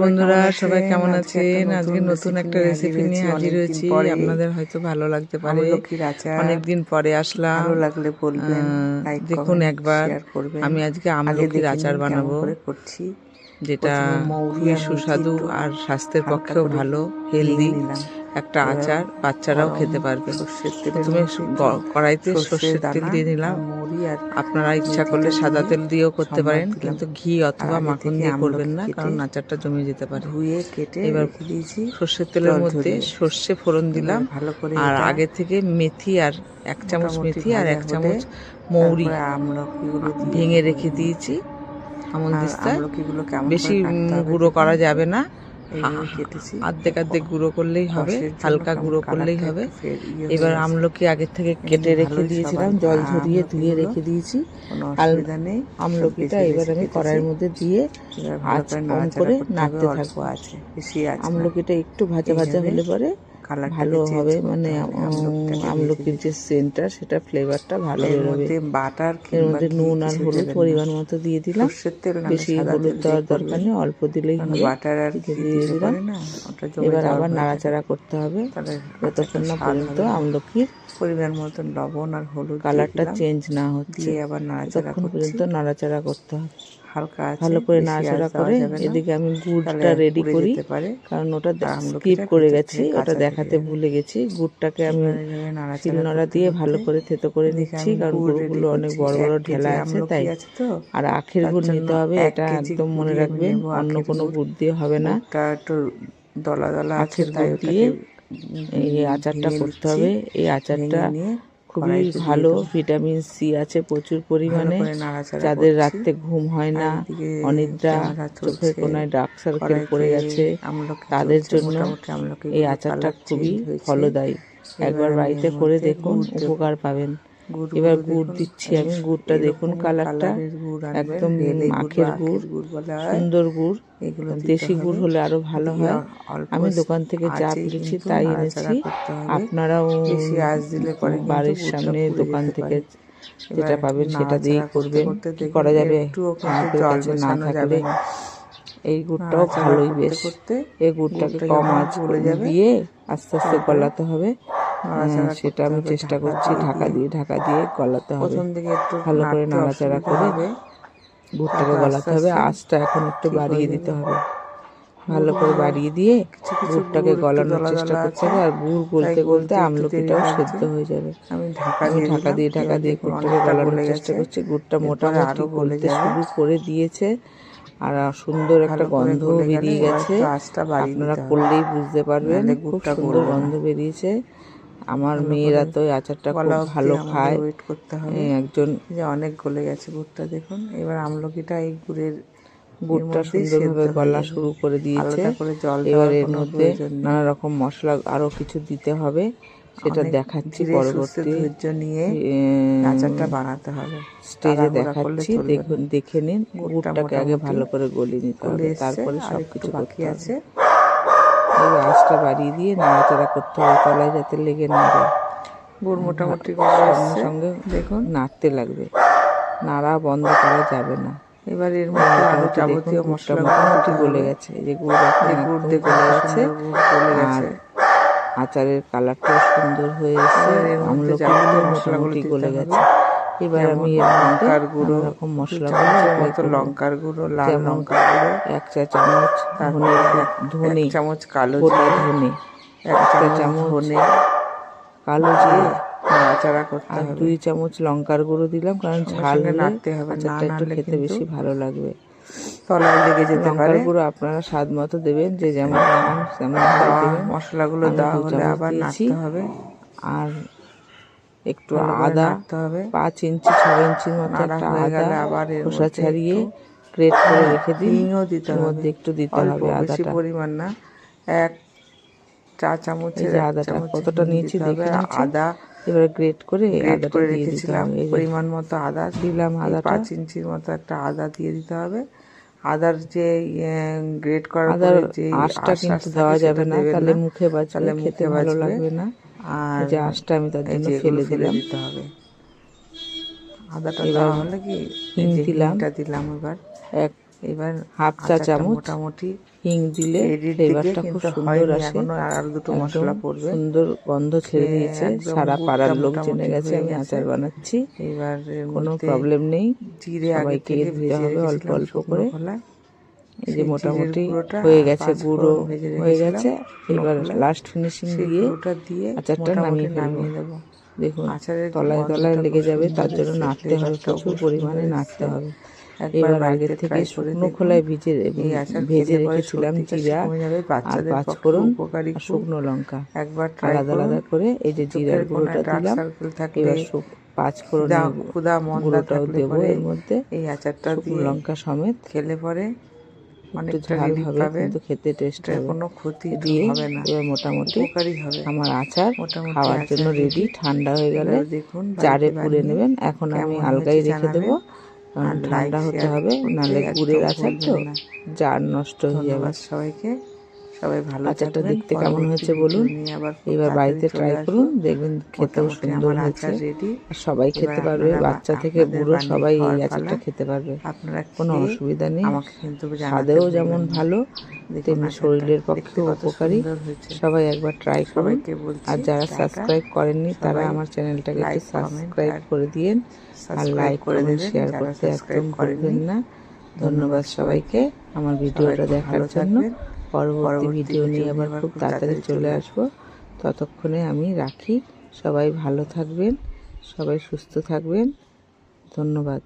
বন্ধুরা সবাই কেমন আছেন? আজকে নতুন একটা রেসিপি নিয়ে হাজির হয়েছি। আপনাদের হয়তো ভালো লাগতে পারে। অনেকদিন পরে আসলাম। ভালো লাগলে বলবেন দেখুন একবার আমি আজকে আমলকির আচার বানাবো করছি। যেটা খুবই সুস্বাদু আর স্বাস্থ্যের পক্ষেও ভালো হেলদি। একটা আচার বাচ্চারাও খেতে পারবে। প্রথমে কড়াইতে সর্ষের তেল দিয়ে আর আপনারা ইচ্ছা করলে সাদা তেল দিয়েও করতে পারেন কিন্তু ঘি অথবা মাখন দিয়ে করবেন না কারণ আচারটা জমে যেতে পারে। ধুয়ে কেটে এবার দিয়েছি সর্ষের তেলের মধ্যে। সর্ষে ফোড়ন দিলাম। ভালো করে আর আগে থেকে মেথি আর এক চামচ মেথি আর এক চামচ মৌরি ভেঙে রেখে দিয়েছি। দিস্তায়। বেশি গুঁড়ো করা যাবে না। অর্ধেক অর্ধেক গুঁড়ো করলেই হবে হালকা গুঁড়ো করলেই হবে। ইয়ে এবার আমলকি আগের থেকে কেটে রেখে দিয়েছিলাম জল খায় ঝরিয়ে ধুয়ে রেখে দিয়েছি। আমলকিটা এবার আমি কড়াইয়ের মধ্যে দিয়ে আঁচ করে কম করে নাড়তে থাকব। আছে আমলকিটা একটু ভাজা ভাজা হলে পরে কালারটাকে ভালো হবে মানে হবে, আমলকির যে সেন্টটা সেটা ফ্লেভারটা ভালো বেরোবে। বাটার এর মধ্যে নুন আর হলুদ পরিমাণ মতো দিয়ে দিলাম। তেল বেশি হলুদ দেওয়ার দরকার নেই অল্প দিলেই হবে। বাটার আর দিয়ে দিলে দিলাম। না ওটা জমে এবার আবার নাড়াচাড়া করতে হবে। তাহলে যতক্ষণ না পর্যন্ত আমলকির পরিমাণ মতো লবণ আর হলুদ কালারটা চেঞ্জ না হচ্ছে। আবার নাড়াচাড়া পর্যন্ত নাড়াচাড়া করতে হবে। হালকা আছে ভালো করে নাড়াচাড়া করে এদিকে আমি গুড়টা রেডি করি কারণ ওটা স্কিপ করে গেছি ওটা দেখাতে ভুলে গেছি। গুড়টাকে আমি শিলনোড়া দিয়ে ভালো করে থেতো করে নিচ্ছি কারণ গুড়গুলো অনেক বড় বড় ঢেলা আছে তাই আর আখের গুড় নিতে হবে এটা একদম মনে রাখবেন অন্য কোনো গুড়। দিয়ে হবে না। একটু দলা দলা আখের গুড় দিয়ে এই আচারটা করতে হবে এই আচারটা খুবই ভালো ভিটামিন সি আছে প্রচুর পরিমাণে। যাদের রাত্রে রাতে ঘুম হয় না অনিদ্রা চোখের কোনায় ডার্ক সার্কেল পড়ে গেছে তাদের জন্য এই আচারটা খুবই ফলদায়ী। একবার বাড়িতে করে দেখুন উপকার পাবেন। এবার গুড় দিচ্ছি আমি গুড়টা দেখুন কালারটা। একদম বেলে গুড় আখের। সুন্দর গুড়। এগুলো দেশি গুড় হলে আরও ভালো হয়। আমি দোকান থেকে যা পেরেছি তাই এনেছি। আপনারাও বাড়ির সামনে দোকান থেকে যেটা পাবেন সেটা দিয়েই করবেন। কি করা যাবে? আমাদের কাছে না থাকলে এই গুড়টাও ভালোই বেশ। করতে এই গুড়টাকে গুড়টা কম আঁচ যাবে, দিয়ে আস্তে আস্তে গলাতে হবে। সেটা আমি চেষ্টা করছি ঢাকা দিয়ে ঢাকা দিয়ে গলাতে হবে। একটু ভালো করে নাড়াচাড়া করে। গুড়টাকে গলাতে হবে আঁচটা এখন একটু বাড়িয়ে দিতে হবে। ভালো করে বাড়িয়ে দিয়ে একটু গলানোর চেষ্টা করতে হবে আর গুড় গলতে গলতে আমলকিটাও সেদ্ধ হয়ে যাবে। আমি ঢাকা দিয়ে ঢাকা দিয়ে অনেকটা গলানোর চেষ্টা করছি গুড়টা মোটামুটি গলতে শুরু করে দিয়েছে আর সুন্দর একটা গন্ধ বেরিয়ে গেছে। আপনারা করলেই বুঝতে পারবেন খুব সুন্দর গন্ধ বেরিয়েছে। আমার মেয়েরা তো এই আচারটা খুব ভালো খায়। ওয়েট করতে হবে। একজন যে অনেক গলে গেছে গুড়টা দেখুন। এবার আমলকিটা এই গুড়ের গুড়টা সুন্দরভাবে গলা শুরু করে দিয়েছে। এবার এর মধ্যে নানা রকম মশলা আরও কিছু দিতে হবে। সেটা দেখাচ্ছি পরবর্তী ধৈর্য নিয়ে আচারটা বানাতে হবে। স্টেজে দেখাচ্ছি। দেখুন দেখে নিন গুড়টা গুড়টাকে আগে ভালো করে গলিয়ে নিতে হবে। তারপরে সব কিছু বাকি আছে। এবার আঁচটা বাড়িয়ে দিয়ে নাড়াচাড়া করতে হবে তলায় যাতে লেগে না যায়। গুড় মোটামুটি সঙ্গে সঙ্গে দেখুন। নাড়তে লাগবে। নাড়া বন্ধ করা যাবে না। এবার এর মধ্যে আরও যাবতীয় মশলা মোটামুটি গলে গেছে। এই যে গুড় একদম গলে গেছে। গলে গেছে। আচারের কালারটাও সুন্দর হয়ে এসেছে। যাবতীয় মশলাগুলো গলে গেছে। এবার আমি এর লঙ্কার গুঁড়ো রকম apply মতো। লঙ্কার গুঁড়ো লাল লঙ্কার গুঁড়ো। এক চা চামচ ধনে ধনে চামচ কালো গোটা ধনে এক একটা চামচ ধনে। কালো জিরে। নাড়াচাড়া করতে আর হবে। দুই চামচ লঙ্কার গুঁড়ো দিলাম কারণ ঝাল নাড়তে হবে, আচারটা একটু খেতে বেশি ভালো লাগবে। তলায় লেগে যেতে লঙ্কার পারে। গুঁড়ো আপনারা স্বাদ মতো দেবেন যে যেমন তেমন মশলাগুলো দেওয়া হলে আবার নাড়তে হবে। আর একটু আদা হবে। পাঁচ ইঞ্চি ছ ইঞ্চির মতো একটা আদা আবার খোসা ছাড়িয়ে গ্রেট করে রেখে দিন। হিংও দিতে মধ্যে একটু দিতে হবে আদাটা। পরিমাণ না। এক চা চামচের আদাটা কতটা নিয়েছি দেখে। আদা এবারে গ্রেট করে আদাটা করে রেখেছিলাম। এই পরিমাণ মতো আদা। দিলাম আদা পাঁচ ইঞ্চির মতো একটা আদা দিয়ে দিতে হবে। আদার যে গ্রেট করার আদার আঁশটা কিন্তু দেওয়া যাবে না। তাহলে মুখে তাহলে খেতে মুখে ভালো লাগবে না। আর যে আঁশটা আমি তার জন্য ফেলে দিলাম। দিতে হবে। আদাটা দেওয়া হলে কি হিং দিলাম। দিলাম এবার। এক এবার হাফ চা চামচ মোটামুটি হিং দিলে ফ্লেভারটা খুব সুন্দর আসে। আর দুটো মশলা পড়বে। সুন্দর গন্ধ ছেড়ে দিয়েছে। সারা পাড়ার লোক জেনে গেছে আমি আচার বানাচ্ছি। এবার কোনো প্রবলেম নেই। জিরে আগে থেকে দিতে হবে অল্প অল্প করে। এই যে মোটামুটি হয়ে গেছে গুঁড়ো হয়ে গেছে। এবার লাস্ট ফিনিশিং দিয়ে আচারটা নামিয়ে নামিয়ে দেবো দেখুন আচারের তলায় তলায় লেগে যাবে তার জন্য নাড়তে হবে প্রচুর পরিমাণে নাড়তে হবে। একবার এবার আগে থেকে শুকনো খোলায় ভিজে ভেজে রেখেছিলাম জিরা আর বাচ্চাদের পাঁচ পক্ষে ফোড়ন আর শুকনো লঙ্কা। একবার আলাদা আলাদা করে এই যে জিরার গুঁড়োটা দিলাম এবার পাঁচ মন্দা গুঁড়োটাও দেবো এর মধ্যে। এই আচারটা শুকনো লঙ্কা সমেত। খেলে পরে একটু ভালো রিলিফ হবে কিন্তু খেতে টেস্ট হবে। কোনো ক্ষতি দিয়ে হবে না। এবার মোটামুটি আমার আচার মোটামুটি খাওয়ার জন্য রেডি ঠান্ডা হয়ে গেলে দেখুন জারে পুরে পুড়ে নেবেন। এখন আমি আলগাই রেখে দেবো। কারণ ঠান্ডা হতে হবে নালে নাহলে গুড়ের আচার তো জার নষ্ট হয়ে যাবে। সবাইকে। সবাই ভালো আচারটা দেখতে কেমন হয়েছে বলুন। এবার বাড়িতে ট্রাই করুন দেখবেন খেতেও সুন্দর হয়েছে। আর সবাই খেতে পারবে বাচ্চা থেকে বুড়ো সবাই এই আচারটা খেতে পারবে। আপনারা কোনো অসুবিধা নেই। স্বাদেও যেমন ভালো তেমনি শরীরের কত উপকারী। সবাই একবার ট্রাই করুন। আর যারা সাবস্ক্রাইব করেননি তারা আমার চ্যানেলটাকে সাবস্ক্রাইব করে দিয়েন। আর লাইক করে দেবেন। শেয়ার যারা করতে একদম। ভুলবেন না। ধন্যবাদ সবাইকে। আমার ভিডিওটা দেখার জন্য। পরবর্তী ভিডিও নিয়ে আবার খুব তাড়াতাড়ি চলে আসব। ততক্ষণে আমি রাখি। সবাই ভালো থাকবেন। সবাই সুস্থ থাকবেন। ধন্যবাদ।